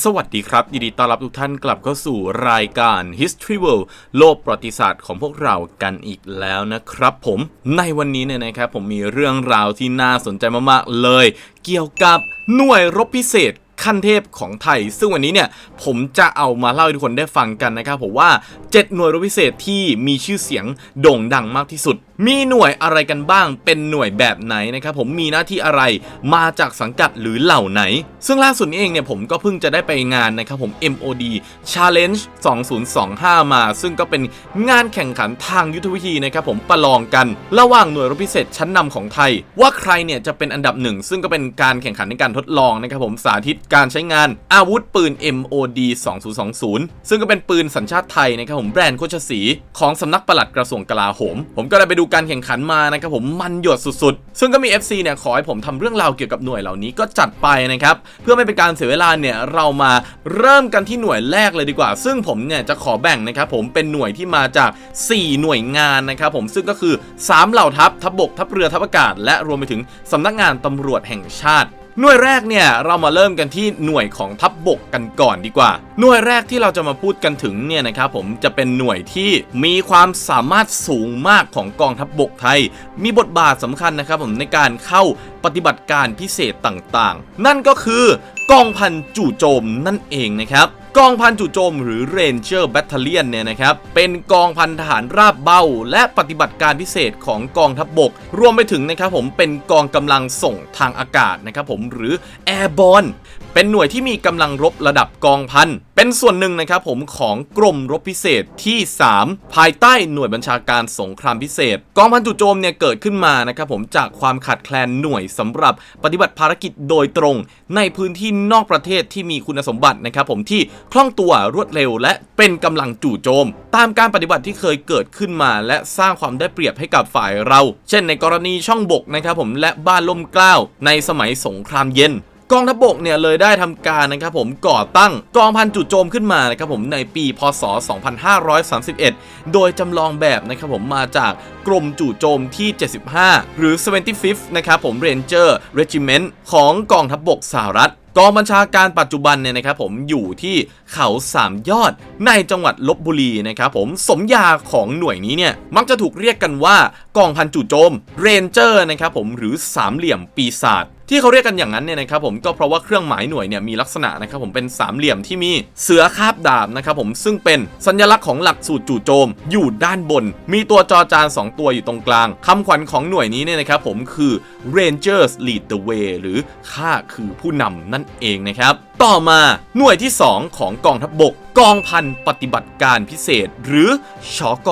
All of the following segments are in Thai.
สวัสดีครับ ยินดีต้อนรับทุกท่านกลับเข้าสู่รายการ History World โลกประวัติศาสตร์ของพวกเรากันอีกแล้วนะครับผมในวันนี้เนี่ยนะครับผมมีเรื่องราวที่น่าสนใจมากๆเลย เกี่ยวกับหน่วยรบพิเศษ ขั้นเทพของไทย ซึ่งวันนี้เนี่ยผมจะเอามาเล่าให้ทุกคนได้ฟังกันนะครับผมว่า 7 หน่วยรบพิเศษที่มีชื่อเสียงโด่งดังมากที่สุด มีหน่วยอะไรกันบ้าง เป็นหน่วยแบบไหนนะครับผมมีหน้าที่อะไรมาจากสังกัดหรือเหล่าไหน ซึ่งล่าสุดนี้เองเนี่ยผมก็เพิ่งจะได้ไปงานนะครับผม MOD Challenge 2025 มา ซึ่งก็เป็นงานแข่งขันทางยุทธวิธีนะครับผมประลองกัน ระหว่างหน่วยรบพิเศษชั้นนำของไทย ว่าใครเนี่ยจะเป็นอันดับหนึ่งซึ่งก็เป็นการแข่งขันในการทดลองนะครับผมสาธิตการใช้งานอาวุธปืน MOD 2020 ซึ่งก็เป็นปืนสัญชาติไทยนะครับผมแบรนด์โคชสีของสำนักปลัดกระทรวงกลาโหม ผมก็ได้ไปดูการแข่งขันมานะครับผมมันหยดสุดๆ ซึ่งก็มี FC เนี่ยขอให้ผมทำเรื่องราวเกี่ยวกับหน่วยเหล่านี้ก็จัดไปนะครับ เพื่อไม่เป็นการเสียเวลาเนี่ยเรามาเริ่มกันที่หน่วยแรกเลยดีกว่า ซึ่งผมเนี่ยจะขอแบ่งนะครับผมเป็นหน่วยที่มาจาก 4 หน่วยงานนะครับผมซึ่งก็คือ 3 เหล่าทัพทัพบกทัพเรือทัพอากาศและรวมไปถึงสำนักงานตำรวจแห่งชาติ หน่วยแรกเนี่ยเรามาเริ่มกันที่หน่วยของทัพบบกกันก่อนดีกว่า หน่วยแรกที่เราจะมาพูดกันถึงเนี่ยนะครับผมจะเป็นหน่วยที่มีความสามารถสูงมากของกองทัพบบกไทย มีบทบาทสำคัญนะครับผมในการเข้าปฏิบัติการพิเศษต่างๆ นั่นก็คือกองพันจู่โจมนั่นเองนะครับ กองพันจู่โจมหรือ Ranger Battalion เนี่ยนะครับ เป็นกองพันทหารราบเบ้า และปฏิบัติการพิเศษของกองทัพบบก รวมไปถึงนะครับผมเป็นกองกำลังส่งทางอากาศนะครับผมหรือ Airborne เป็นหน่วยที่มีกำลังรบระดับกองพันเป็นส่วนหนึ่งนะครับผมของกรมรบพิเศษที่ 3 ภายใต้หน่วยบัญชาการสงครามพิเศษ กองพันจู่โจมเนี่ยเกิดขึ้นมานะครับผมจากความขาดแคลนหน่วยสำหรับปฏิบัติภารกิจโดยตรง ในพื้นที่นอกประเทศที่มีคุณสมบัตินะครับผมที่คล่องตัวรวดเร็ว และเป็นกำลังจู่โจม ตามการปฏิบัติที่เคยเกิดขึ้นมา และสร้างความได้เปรียบให้กับฝ่ายเรา เช่น ในกรณีช่องบกนะครับผมและบ้านล่มเกล้าในสมัยสงครามเย็น กองทัพบกเนี่ยเลยได้ทำการนะครับผมก่อตั้งกองพันจู่โจมขึ้นมานะครับผมในปีพศ 2531 โดยจำลองแบบนะครับผมมาจากกรมจู่โจมที่ 75 หรือ 75th นะครับผม Ranger Regiment ของกองทัพบกสหรัฐกองบัญชาการปัจจุบันเนี่ยนะครับผมอยู่ที่เขาสามยอดในจังหวัดลบบุรีนะครับผมสมญาของหน่วยนี้เนี่ยมักจะถูกเรียกกันว่ากองพันจู่โจมเรนเจอร์นะครับผมหรือสามเหลี่ยมปีศาจที่เขาเรียกกันอย่างนั้นเนี่ยนะครับผมก็เพราะว่าเครื่องหมายหน่วยเนี่ยมีลักษณะนะครับผมเป็นสามเหลี่ยมที่มีเสือคาบดาบนะครับผมซึ่งเป็นสัญลักษณ์ของหลักสูตรจู่โจม อยู่ด้านบน มีตัวจอจาน 2 ตัวอยู่ตรงกลางคำขวัญของหน่วยนี้เนี่ยนะครับผมคือ Rangers lead the way หรือข้าคือผู้นำนั่นเองนะครับ ต่อมาหน่วยที่ 2 ของกองทัพบบก กองพันปฏิบัติการพิเศษ หรือชอก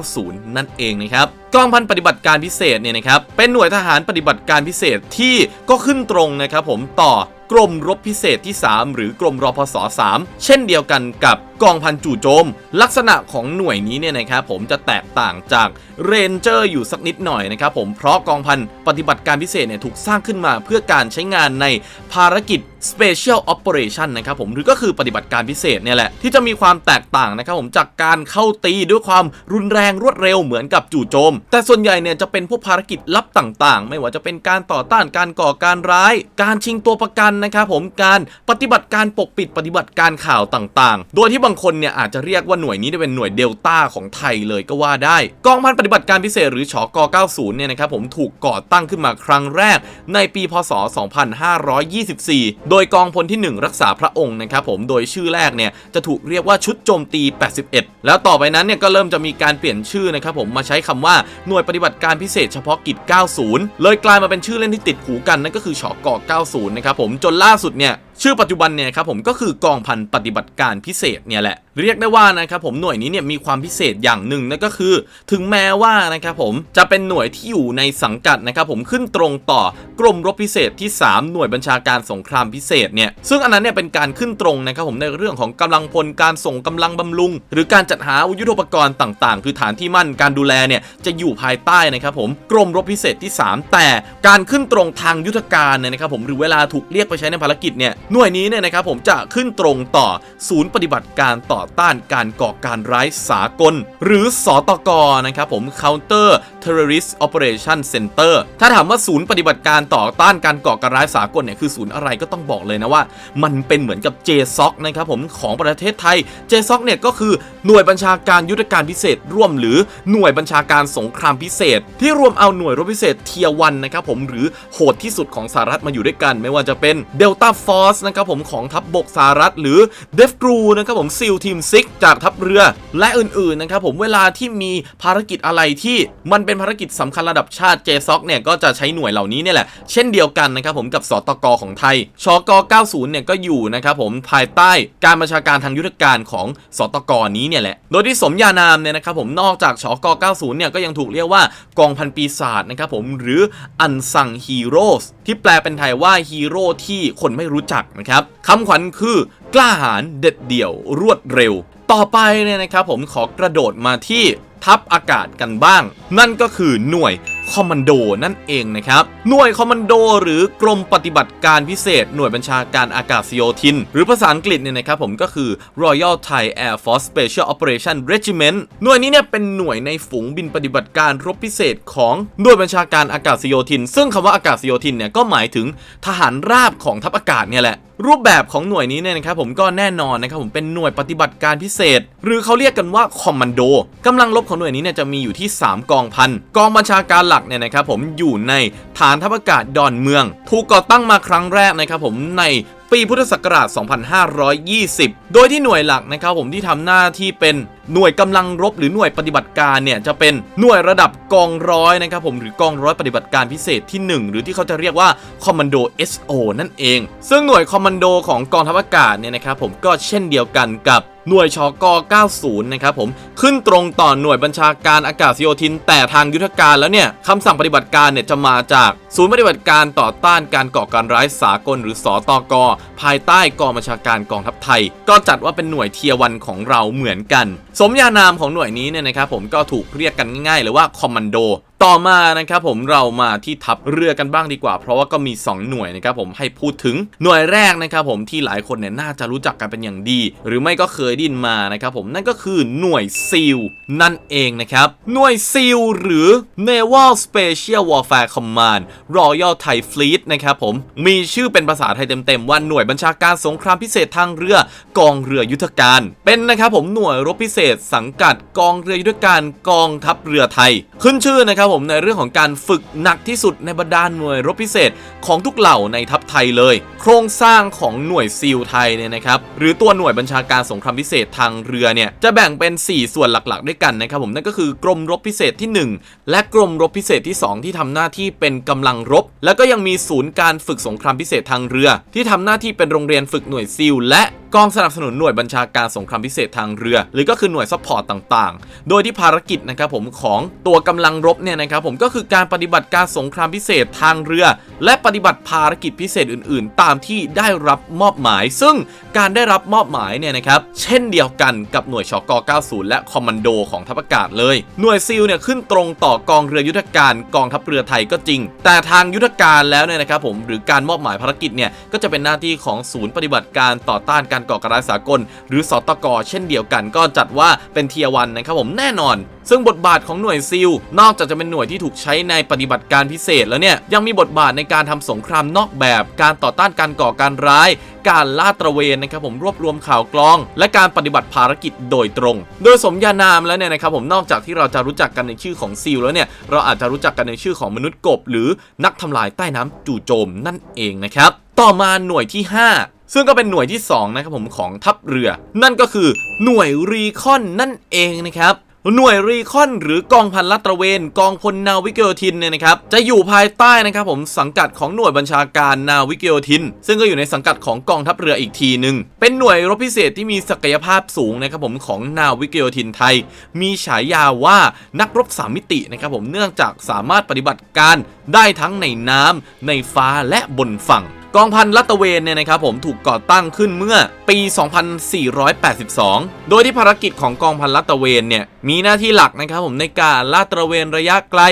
90 นั่นเองนะครับกองพันปฏิบัติการพิเศษเนี่ยนะครับเป็นหน่วยทหารปฏิบัติการพิเศษที่ก็ขึ้นตรงนะครับผมต่อกรมรบพิเศษที่ 3 หรือกรมรพศ3เช่นเดียวกันกับ กองพันจู่โจม ลักษณะของหน่วยนี้เนี่ยนะครับผมจะแตกต่างจากเรนเจอร์อยู่สักนิดหน่อยนะครับผมเพราะกองพันปฏิบัติการพิเศษเนี่ยถูกสร้างขึ้นมาเพื่อการใช้งานในภารกิจ Special Operation นะครับผมหรือก็คือปฏิบัติการพิเศษเนี่ยแหละ ที่จะมีความแตกต่างนะครับผมจากการเข้าตีด้วยความรุนแรงรวดเร็วเหมือนกับจู่โจม แต่ส่วนใหญ่เนี่ยจะเป็นพวกภารกิจลับต่างๆ ไม่ว่าจะเป็นการต่อต้านการก่อการร้าย การชิงตัวประกันนะครับผมการปฏิบัติการปกปิดปฏิบัติการข่าวต่างๆ โดยที่บางางคนเนี่ยอาจจะเรียกว่าหน่วยนี้เป็นหน่วยเดลต้าของไทยเลยก็ว่าได้ กองพันปฏิบัติการพิเศษหรือชอก90 เนี่ยนะครับผมถูกก่อตั้งขึ้นมาครั้งแรกในปีพศ 2524 โดยกองพลที่ 1 รักษาพระองค์นะครับผมโดยชื่อแรกเนี่ยจะถูกเรียกว่าชุดโจมตี 81 แล้วต่อไปนั้นเนี่ยก็เริ่มจะมีการเปลี่ยนชื่อนะครับผมมาใช้คำว่าหน่วยปฏิบัติการพิเศษเฉพาะกิจ 90 เลยกลายมาเป็นชื่อเล่นที่ติดหูกันนั่นก็คือชอก90 นะครับผมจนล่าสุดเนี่ย ชื่อปัจจุบันเนี่ยครับผมก็คือกองพันปฏิบัติการพิเศษเนี่ยแหละเรียกได้ว่านะครับผมหน่วยนี้เนี่ยมีความพิเศษอย่างหนึ่งนั่นก็คือ ถึงแม้ว่านะครับผมจะเป็นหน่วยที่อยู่ในสังกัดนะครับผมขึ้นตรงต่อกรมรบพิเศษที่ 3 หน่วยบัญชาการสงครามพิเศษเนี่ยซึ่งอันนั้นเนี่ยเป็นการขึ้นตรงนะครับผมในเรื่องของกำลังพลการส่งกำลังบำรุง หรือการจัดหาอาวุธยุทโธปกรณ์ต่างๆ คือฐานที่มั่นการดูแลเนี่ยจะอยู่ภายใต้นะครับผมกรมรบพิเศษที่ 3 แต่การขึ้นตรงทางยุทธการเนี่ยนะครับผมหรือเวลาถูกเรียกไปใช้ในภารกิจเนี่ยหน่วยนี้เนี่ยนะครับผมจะขึ้นตรงต่อศูนย์ปฏิบัติการต่อต้านการก่อการร้ายสากล หรือสอตกนะครับผม Counter Terrorist Operation Center ถ้าถามว่าศูนย์ปฏิบัติการต่อต้านการก่อการร้ายสากลเนี่ยคือศูนย์อะไรก็ต้องบอกเลยนะว่า มันเป็นเหมือนกับ JSOC นะครับผมของประเทศไทย JSOC เนี่ยก็คือหน่วยบัญชาการยุทธการพิเศษร่วม หรือหน่วยบัญชาการสงครามพิเศษ ที่รวมเอาหน่วยรบพิเศษเทียวันนะครับผมหรือโหดที่สุดของสหรัฐมาอยู่ด้วยกัน ไม่ว่าจะเป็น Delta Force นะครับผมของทัพบบกสหรัฐ หรือ d e f g r u นะครับผมซิลที SEAL Team 6จากทัพเรือ และอื่นๆนะครับผมเวลาที่มีภารกิจอะไรที่มันเป็นภารกิจสำคัญระดับชาติ JSOC เนี่ยก็จะใช้หน่วยเหล่านี้เนี่ยแหละ เช่นเดียวกันนะครับผมกับสตกของไทยชก 90 เนี่ยก็อยู่นะครับผมภายใต้การบัญชาการทางยุทธการของสตกนี้เนี่ยแหละ โดยที่สมญานามเนี่ยนะครับผมนอกจากชก 90 เนี่ยก็ยังถูกเรียกว่ากองพันปีศาจนะครับผมหรืออันซังฮีโร่ที่แปลเป็นไทยว่าฮีโร่ที่คนไม่รู้จักนะครับคำขวัญคือ กล้าหาญเด็ดเดี่ยวรวดเร็ว ต่อไปเนี่ยนะครับผมขอกระโดดมาที่ ทัพอากาศกันบ้าง นั่นก็คือหน่วยคอมมานโดนั่นเองนะครับ หน่วยคอมมานโดหรือกรมปฏิบัติการพิเศษ หน่วยบัญชาการอากาศโยธิน หรือภาษาอังกฤษเนี่ยนะครับผมก็คือ Royal Thai Air Force Special Operation Regiment หน่วยนี้เนี่ยเป็นหน่วยในฝูงบินปฏิบัติการรบพิเศษของหน่วยบัญชาการอากาศโยธิน ซึ่งคำว่าอากาศโยธินเนี่ยก็หมายถึงทหารราบของทัพอากาศเนี่ยแหละรูปแบบของหน่วยนี้เนี่ยนะครับผมก็แน่นอนนะครับผมเป็นหน่วยปฏิบัติการพิเศษ หรือเขาเรียกกันว่าคอมมานโดกำลังรบของหน่วยนี้เนี่ยจะมีอยู่ที่ 3 กองพันกองบัญชาการหลักเนี่ยนะครับผมอยู่ในฐานทัพอากาศดอนเมือง ถูกก่อตั้งมาครั้งแรกนะครับผมในปีพุทธศักราช 2520 โดยที่หน่วยหลักนะครับผมที่ทำหน้าที่เป็นหน่วยกำลังรบหรือหน่วยปฏิบัติการเนี่ยจะเป็นหน่วยระดับกองร้อยนะครับผมหรือกองร้อยปฏิบัติการพิเศษที่ 1 หรือที่เขาจะเรียกว่าคอมมานโด SO นั่นเอง ซึ่งหน่วยคอมมานโดของกองทัพอากาศเนี่ยนะครับผมก็เช่นเดียวกันกับ หน่วยชก90 นะครับผม ขึ้นตรงต่อหน่วยบัญชาการอากาศโยธิน แต่ทางยุทธการแล้วเนี่ยคำสั่งปฏิบัติการเนี่ยจะมาจากศูนย์ปฏิบัติการต่อต้านการก่อการร้ายสากลหรือสอตกภายใต้กองบัญชาการกองทัพไทย ก็จัดว่าเป็นหน่วยเทียวันของเราเหมือนกัน สมญานามของหน่วยนี้เนี่ยนะครับผมก็ถูกเรียกกันง่ายๆเลยว่าคอมมานโด ต่อมานะครับผมเรามาที่ทัพเรือกันบ้างดีกว่า เพราะว่าก็มี 2 หน่วยนะครับผมให้พูดถึงหน่วยแรกนะครับผมที่หลายคนเนี่ยน่าจะรู้จักกันเป็นอย่างดี หรือไม่ก็เคยดินมานะครับผมนั่นก็คือหน่วยซีลนั่นเองนะครับหน่วยซีลหรือ Naval Special Warfare Command Royal Thai Fleet นะครับผมมีชื่อเป็นภาษาไทยเต็มๆว่าหน่วยบัญชาการสงครามพิเศษทางเรือกองเรือยุทธการ เป็นนะครับผมหน่วยรบพิเศษสังกัดกองเรือยุทธการกองทัพเรือไทย ขึ้นชื่อนะครับผมในเรื่องของการฝึกหนักที่สุดในบรรดาหน่วยรบพิเศษของทุกเหล่าในทัพไทยเลย โครงสร้างของหน่วยซีลไทยเนี่ยนะครับหรือตัวหน่วยบัญชาการสงครามพิเศษทางเรือเนี่ยจะแบ่งเป็น 4 ส่วนหลักๆ ด้วยกันนะครับผมนั่นก็คือกรมรบพิเศษที่ 1 และกรมรบพิเศษที่ 2 ที่ทำหน้าที่เป็นกำลังรบ แล้วก็ยังมีศูนย์การฝึกสงครามพิเศษทางเรือ ที่ทำหน้าที่เป็นโรงเรียนฝึกหน่วยซีลและกองสนับสนุนหน่วยบัญชาการสงครามพิเศษทางเรือ หรือก็คือหน่วยซัพพอร์ตต่างๆ โดยที่ภารกิจนะครับผมของตัวกำลังรบเนี่ยนะครับผมก็คือการปฏิบัติการสงครามพิเศษทางเรือ และปฏิบัติภารกิจพิเศษอื่น ๆ ตามที่ได้รับมอบหมาย ซึ่งการได้รับมอบหมายเนี่ยนะครับเช่นเดียวกันกับหน่วยชก 90 และคอมมานโดของทัพอากาศเลย หน่วยซีลเนี่ยขึ้นตรงต่อกองเรือยุทธการกองทัพเรือไทยก็จริง แต่ทางยุทธการแล้วเนี่ยนะครับผมหรือการมอบหมายภารกิจเนี่ยก็จะเป็นหน้าที่ของศูนย์ปฏิบัติการต่อต้านการก่อการร้ายสากล หรือสตกเช่นเดียวกันก็จัดว่าเป็นเทียวันนะครับผมแน่นอนซึ่งบทบาทของหน่วยซิลนอกจากจะเป็นหน่วยที่ถูกใช้ในปฏิบัติการพิเศษแล้วเนี่ยยังมีบทบาทในการทำสงครามนอกแบบ การต่อต้านการก่อการร้าย การล่าตระเวนนะครับผมรวบรวมข่าวกรอง และการปฏิบัติภารกิจโดยตรง โดยสมญานามแล้วเนี่ยนะครับผมนอกจากที่เราจะรู้จักกันในชื่อของซิลแล้วเนี่ยเราอาจจะรู้จักกันในชื่อของมนุษย์กบ หรือนักทำลายใต้น้ำจู่โจมนั่นเองนะครับต่อมาหน่วยที่ 5ซึ่งก็เป็นหน่วยที่ 2 นะครับผมของทัพเรือ นั่นก็คือหน่วยรีคอนนั่นเองนะครับ หน่วยรีคอนหรือกองพันลาดตระเวน กองพลนาวิกโยธินเนี่ยนะครับจะอยู่ภายใต้นะครับผมสังกัดของหน่วยบัญชาการนาวิกโยธิน ซึ่งก็อยู่ในสังกัดของกองทัพเรืออีกทีหนึ่งเป็นหน่วยรบพิเศษที่มีศักยภาพสูงนะครับผมของนาวิกโยธินไทย มีฉายาว่านักรบสามมิตินะครับผมเนื่องจากสามารถปฏิบัติการได้ทั้งในน้ำในฟ้าและบนฝั่งกองพันลัตเวนเนี่ยนะครับผมถูกก่อตั้งขึ้นเมื่อปี 2482 โดยที่ภารกิจของกองพันลัตเวนเนี่ย มีหน้าที่หลักนะครับผมในการลาดตระเวนระยะไกล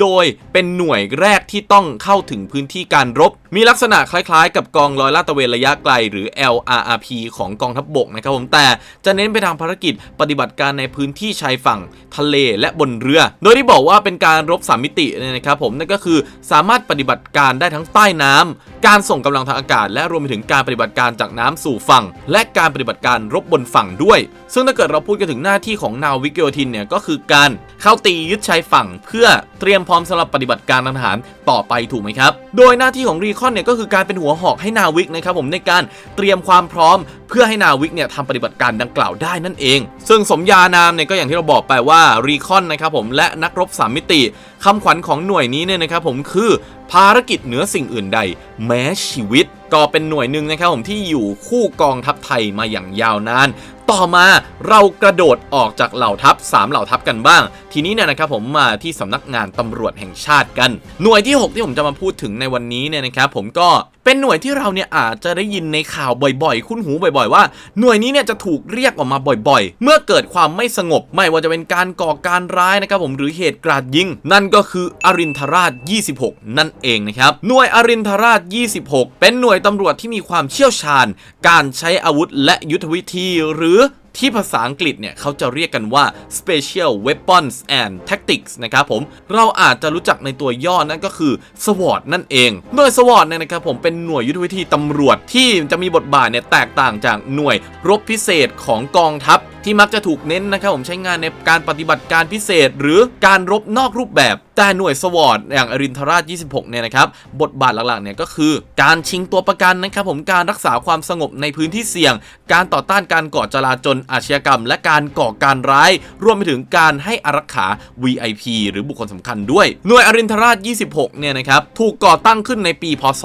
โดยเป็นหน่วยแรกที่ต้องเข้าถึงพื้นที่การรบ มีลักษณะคล้ายๆ กับกองร้อยลาดตระเวนระยะไกล หรือ LRRP ของกองทัพบบกนะครับผมแต่จะเน้นไปทางภารกิจปฏิบัติการในพื้นที่ชายฝั่งทะเลและบนเรือ โดยที่บอกว่าเป็นการรบสามมิติเนี่ยนะครับผมนั่นก็คือสามารถปฏิบัติการได้ทั้งใต้น้ำการส่งกำลังทางอากาศ และรวมไปถึงการปฏิบัติการจากน้ำสู่ฝั่ง และการปฏิบัติการรบบนฝั่งด้วย ซึ่งถ้าเกิดเราพูดกันถึงหน้าที่ของนาวิกโยธินเนี่ยก็คือการเข้าตียึดชายฝั่ง เพื่อเตรียมพร้อมสำหรับปฏิบัติการทางทหารต่อไปถูกไหมครับ โดยหน้าที่ของรีคอนเนี่ยก็คือการเป็นหัวหอกให้นาวิกนะครับผมในการเตรียมความพร้อม เพื่อให้นาวิกเนี่ยทำปฏิบัติการดังกล่าวได้นั่นเอง ซึ่งสมญานามเนี่ยก็อย่างที่เราบอกไปว่ารีคอนนะครับผมและนักรบสามมิติคำขวัญของหน่วยนี้เนี่ยนะครับผมคือภารกิจเหนือสิ่งอื่นใด แม้ชีวิตก็เป็นหน่วยหนึ่งนะครับผมที่อยู่คู่กองทัพไทยมาอย่างยาวนาน ต่อมาเรากระโดดออกจากเหล่าทัพ 3 เหล่าทัพกันบ้าง ทีนี้เนี่ยนะครับผมมาที่สำนักงานตำรวจแห่งชาติกัน หน่วยที่ 6 ที่ผมจะมาพูดถึงในวันนี้เนี่ยนะครับผมก็เป็นหน่วยที่เราเนี่ยอาจจะได้ยินในข่าวบ่อยๆ คุ้นหูบ่อยๆ ว่าหน่วยนี้เนี่ยจะถูกเรียกออกมาบ่อยๆ เมื่อเกิดความไม่สงบไม่ว่าจะเป็นการก่อการร้ายนะครับผมหรือเหตุกราดยิง นั่นก็คืออรินทราช 26 นั่นเองนะครับหน่วยอรินทราช 26 เป็นหน่วยตำรวจที่มีความเชี่ยวชาญ การใช้อาวุธและยุทธวิธีหรือ ที่ภาษาอังกฤษเนี่ยเขาจะเรียกกันว่า Special Weapons and Tactics นะครับผม เราอาจจะรู้จักในตัวย่อนั่นก็คือ SWAT นั่นเอง โดย SWAT เนี่ยนะครับผมเป็นหน่วยยุทธวิธีตำรวจที่จะมีบทบาทเนี่ยแตกต่างจากหน่วยรบพิเศษของกองทัพที่มักจะถูกเน้นนะครับผมใช้งานในการปฏิบัติการพิเศษ หรือการรบนอกรูปแบบ แต่หน่วยสวอตอย่างอรินทราช 26 เนี่ยนะครับ บทบาทหลักๆ เนี่ยก็คือ การชิงตัวประกันนะครับผมการรักษาความสงบในพื้นที่เสี่ยง การต่อต้านการก่อจลาจลอาชญากรรม และการก่อการร้าย รวมไปถึงการให้อารักขา VIP หรือบุคคลสำคัญด้วย หน่วยอรินทราช 26 เนี่ยนะครับถูกก่อตั้งขึ้นในปี พศ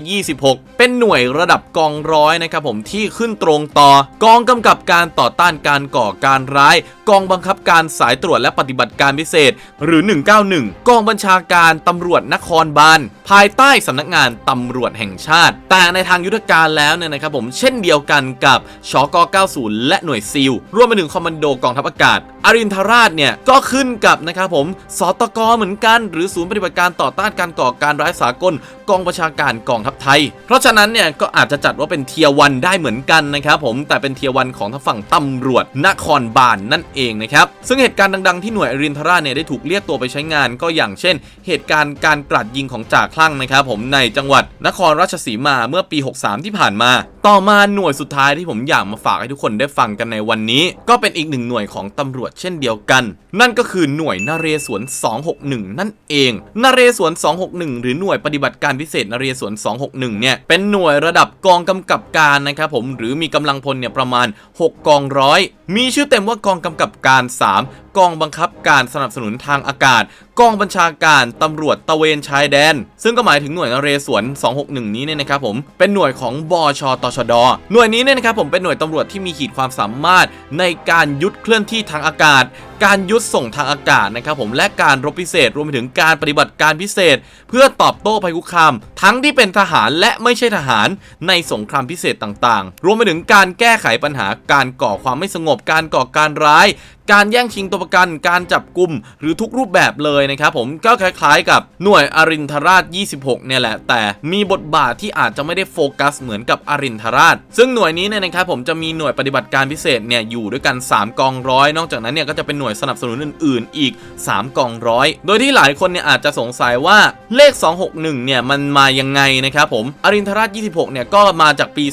2526 เป็นหน่วยระดับกองร้อยนะครับผมที่ขึ้นตรงต่อกองกำกับการต่อต้านการก่อการร้าย กองบังคับการสายตรวจและปฏิบัติการพิเศษ หรือ 191 กองบัญชาการตำรวจนครบาลภายใต้สำนักงานตำรวจแห่งชาติ แต่ในทางยุทธการแล้วเนี่ยนะครับผมเช่นเดียวกันกับชก90 และหน่วยซิลรวมไปถึงคอมมานโดกองทัพอากาศอรินทราชเนี่ยก็ขึ้นกับนะครับผมสตกเหมือนกัน หรือศูนย์ปฏิบัติการต่อต้านการก่อการร้ายสากลกองประชาการกองทัพไทย เพราะฉะนั้นเนี่ยก็อาจจะจัดว่าเป็นเทียวันได้เหมือนกันนะครับผมแต่เป็นเทียวันของทางฝั่งตำรวจนครบาลนนั่นเองนะครับซึ่งเหตุการณ์ดังๆที่หน่วยอรินทราชเนี่ยได้ถูกเรียกตัวไปใช้งาน ก็อย่างเช่น เหตุการณ์การกราดยิงของจ่าคลั่งนะครับผมในจังหวัดนครราชสีมาเมื่อปี 63 ที่ผ่านมา ต่อมาหน่วยสุดท้ายที่ผมอยากมาฝากให้ทุกคนได้ฟังกันในวันนี้ ก็เป็นอีกหนึ่งหน่วยของตำรวจเช่นเดียวกัน นั่นก็คือหน่วยนเรศวร 261 นั่นเองนเรศวร 261 หรือหน่วยปฏิบัติการพิเศษนเรศวร 261 เนี่ย เป็นหน่วยระดับกองกำกับการนะครับผม หรือมีกำลังพลเนี่ยประมาณ 6 กองร้อย มีชื่อเต็มว่ากองกำกับการ 3 กองบังคับการสนับสนุนทางอากาศ กองบัญชาการตำรวจตะเวนชายแดน ซึ่งก็หมายถึงหน่วยนเรศวร 261 นี้เนี่ยนะครับผมเป็นหน่วยของบชตชด หน่วยนี้เนี่ยนะครับผมเป็นหน่วยตำรวจที่มีขีดความสามารถในการยุดเคลื่อนที่ทางอากาศ การยุดส่งทางอากาศนะครับผมและการรบพิเศษรวมไปถึงการปฏิบัติการพิเศษ เพื่อตอบโต้ภัยคุกคาม ทั้งที่เป็นทหารและไม่ใช่ทหารในสงครามพิเศษต่างๆ รวมไปถึงการแก้ไขปัญหาการก่อความไม่สงบการก่อการร้าย การแย่งชิงตัวประกันการจับกลุ่มหรือทุกรูปแบบเลยนะครับผมก็คล้ายๆ กับหน่วยอรินทราช 26 เนี่ยแหละ แต่มีบทบาทที่อาจจะไม่ได้โฟกัสเหมือนกับอรินทราช ซึ่งหน่วยนี้เนี่ยนะครับผมจะมีหน่วยปฏิบัติการพิเศษเนี่ยอยู่ด้วยกัน 3 กองร้อย นอกจากนั้นเนี่ยก็จะเป็นหน่วยสนับสนุนอื่นๆ อีก 3 กองร้อย โดยที่หลายคนเนี่ยอาจจะสงสัยว่าเลข 261 เนี่ยมันมายังไงนะครับผม อรินทราช 26 เนี่ยก็มาจากปี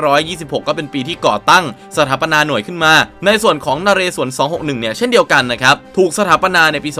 2526 ก็เป็นปีที่ก่อตั้งสถาปนาหน่วยขึ้นมา ในส่วนของนเรศวร 261 เนี่ยเช่นเดียวกันนะครับ ถูกสถาปนาในปี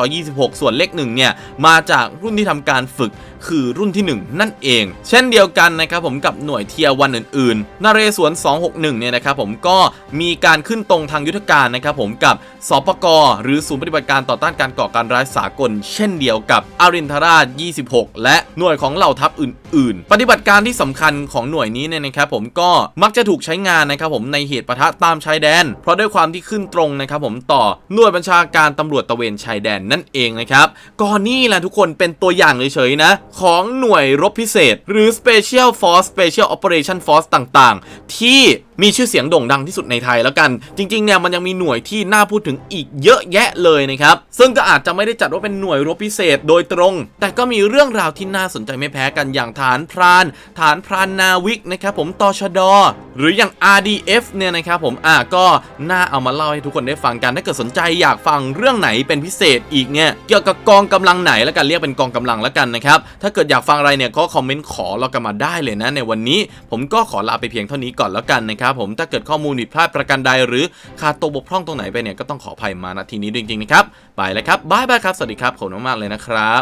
2526 ส่วนเลข1เนี่ยมาจากรุ่นที่ทำการฝึกคือรุ่นที่ 1 นั่นเอง เช่นเดียวกันนะครับผมกับหน่วยเทียวันอื่นๆนเรศวร 261 เนี่ยนะครับผมก็มีการขึ้นตรงทางยุทธการนะครับผมกับสปกหรือศูนย์ปฏิบัติการต่อต้านการก่อการร้ายสากล เช่นเดียวกับอรินทราช 26 และหน่วยของเหล่าทัพอื่น ๆ ปฏิบัติการที่สำคัญของหน่วยนี้เนี่ยนะครับผมก็มักจะถูกใช้งานนะครับผมในเหตุปะทะตามชายแดน เพราะด้วยความที่ขึ้นตรงนะครับผมต่อหน่วยบัญชาการตำรวจตะเวนชายแดนนั่นเองนะครับก็นี่แหละทุกคนเป็นตัวอย่างเฉยๆนะของหน่วยรบพิเศษ หรือ Special Force Special Operation Force ต่างๆ ที่ มีชื่อเสียงโด่งดังที่สุดในไทยแล้วกัน จริงๆเนี่ยมันยังมีหน่วยที่น่าพูดถึงอีกเยอะแยะเลยนะครับ ซึ่งก็อาจจะไม่ได้จัดว่าเป็นหน่วยรบพิเศษโดยตรง แต่ก็มีเรื่องราวที่น่าสนใจไม่แพ้กันอย่างฐานพราน ฐานพรานนาวิกนะครับผมตชด หรืออย่าง RDF เนี่ยนะครับผมอะก็น่าเอามาเล่าให้ทุกคนได้ฟังกันถ้าเกิดสนใจอยากฟังเรื่องไหนเป็นพิเศษอีกเนี่ยเกี่ยวกับกองกำลังไหนแล้วกันเรียกเป็นกองกำลังแล้วกันนะครับถ้าเกิดอยากฟังอะไรเนี่ยก็คอมเมนต์ขอเรากันมาได้เลยนะในวันนี้ ผมก็ขอลาไปเพียงเท่านี้ก่อนแล้วกันนะครับผมถ้าเกิดข้อมูลผิดพลาดประการใดหรือขาดตกบกพร่องตรงไหนไปเนี่ยก็ต้องขออภัยมาณที่นี้จริงๆนะครับไปแล้วครับบายบายครับสวัสดีครับขอบคุณมากๆเลยนะครับ